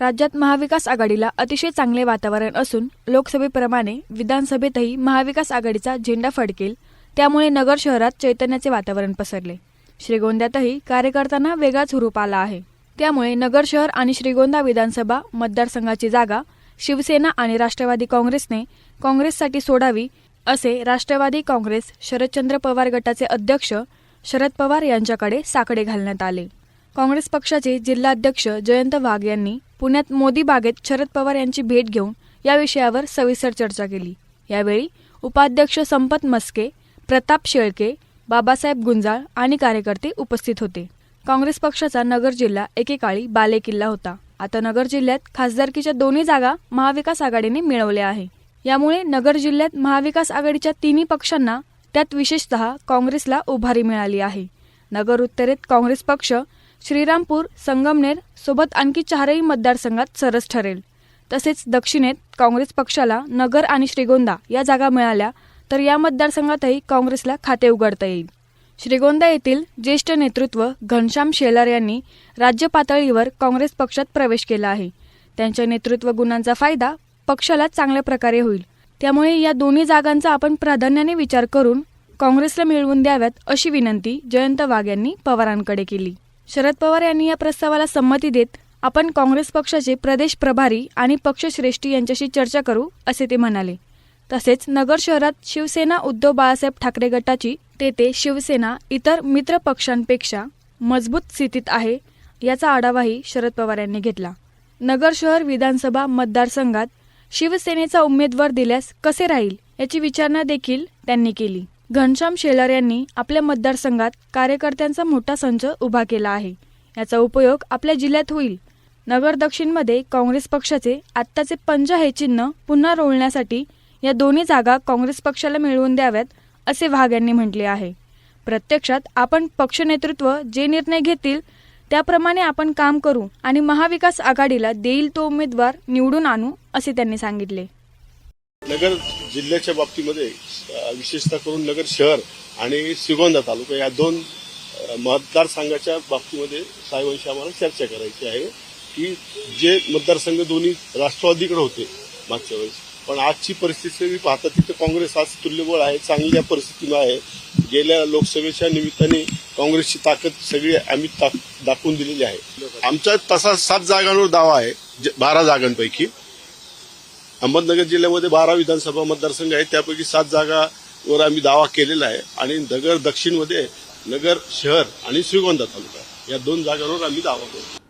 राज्यात महाविकास आघाडीला अतिशय चांगले वातावरण असून लोकसभेप्रमाणे विधानसभेतही महाविकास आघाडीचा झेंडा फडकेल त्यामुळे नगर शहरात चैतन्याचे वातावरण पसरले. श्रीगोंद्यातही कार्यकर्त्यांना वेगळाच हुरूप आला आहे. त्यामुळे नगर शहर आणि श्रीगोंदा विधानसभा मतदारसंघाची जागा शिवसेना आणि राष्ट्रवादी काँग्रेसने काँग्रेससाठी सोडावी असे राष्ट्रवादी काँग्रेस शरदचंद्र पवार गटाचे अध्यक्ष शरद पवार यांच्याकडे साकडे घालण्यात आले. काँग्रेस पक्षाचे जिल्हाध्यक्ष जयंत वाघ यांनी पुण्यात मोदी बागेत शरद पवार यांची भेट घेऊन या विषयावर सविस्तर चर्चा केली. यावेळी उपाध्यक्ष संपत मस्के प्रताप शेळके बाबासाहेब गुंजाळ आणि कार्यकर्ते उपस्थित होते. काँग्रेस पक्षाचा नगर जिल्हा एकेकाळी बालेकिल्ला होता. आता नगर जिल्ह्यात खासदारकीच्या दोन्ही जागा महाविकास आघाडीने मिळवल्या आहे. यामुळे नगर जिल्ह्यात महाविकास आघाडीच्या तिन्ही पक्षांना त्यात विशेषतः काँग्रेसला उभारी मिळाली आहे. नगर उत्तरेत काँग्रेस पक्ष श्रीरामपूर संगमनेर सोबत आणखी चारही मतदारसंघात सरस ठरेल. तसेच दक्षिणेत काँग्रेस पक्षाला नगर आणि श्रीगोंदा या जागा मिळाल्या तर या मतदारसंघातही काँग्रेसला खाते उघडता येईल. श्रीगोंदा येथील ज्येष्ठ नेतृत्व घनश्याम शेलार यांनी राज्य पातळीवर काँग्रेस पक्षात प्रवेश केला आहे. त्यांच्या नेतृत्व गुणांचा फायदा पक्षाला चांगल्या प्रकारे होईल. त्यामुळे या दोन्ही जागांचा आपण प्राधान्याने विचार करून काँग्रेसला मिळवून द्याव्यात अशी विनंती जयंत वाघ यांनी पवारांकडे केली. शरद पवार यांनी या प्रस्तावाला संमती देत आपण काँग्रेस पक्षाचे प्रदेश प्रभारी आणि पक्षश्रेष्ठी यांच्याशी चर्चा करू असे ते म्हणाले. तसेच नगर शहरात शिवसेना उद्धव बाळासाहेब ठाकरे गटाची तेथे शिवसेना इतर मित्र पक्षांपेक्षा मजबूत स्थितीत आहे याचा आढावाही शरद पवार यांनी घेतला. नगर शहर विधानसभा मतदारसंघात शिवसेनेचा उमेदवार दिल्यास कसे राहील याची विचारणा देखील त्यांनी केली. घनश्याम शेलार यांनी आपल्या मतदारसंघात कार्यकर्त्यांचा मोठा संच उभा केला आहे. याचा उपयोग आपल्या जिल्ह्यात होईल. नगर दक्षिणमध्ये काँग्रेस पक्षाचे आत्ताचे पंजा हे चिन्ह पुन्हा रोवण्यासाठी या दोन्ही जागा काँग्रेस पक्षाला मिळवून द्याव्यात असे वाघ यांनी म्हटले आहे. प्रत्यक्षात आपण पक्ष नेतृत्व जे निर्णय घेतील त्याप्रमाणे आपण काम करू आणि महाविकास आघाडीला देईल तो उमेदवार निवडून आणू असे त्यांनी सांगितले. नगर जिल्ह्याच्या बाबतीमध्ये विशेषतः करून नगर शहर आणि श्रीगोंदा तालुका या दोन मतदारसंघाच्या बाबतीमध्ये साहेबांशी आम्हाला चर्चा करायची आहे की जे मतदारसंघ दोन्ही राष्ट्रवादीकडे होते मागच्या वेळेस पण आजची परिस्थिती मी पाहता तिथे काँग्रेस आज तुल्यबळ आहे चांगल्या परिस्थितीमध्ये आहे. गेल्या लोकसभेच्या निमित्ताने काँग्रेसची ताकद सगळी आम्ही दाखवून दिलेली आहे. आमचा तसा सात जागांवर दावा आहे बारा जागांपैकी. अहमदनगर जिल्ह्यामध्ये बारा विधानसभा मतदारसंघ आहेत. त्यापैकी सात जागावर आम्ही दावा केलेला आहे. आणि नगर दक्षिणमध्ये नगर शहर आणि श्रीगोंदा तालुका या दोन जागांवर आम्ही दावा करतो.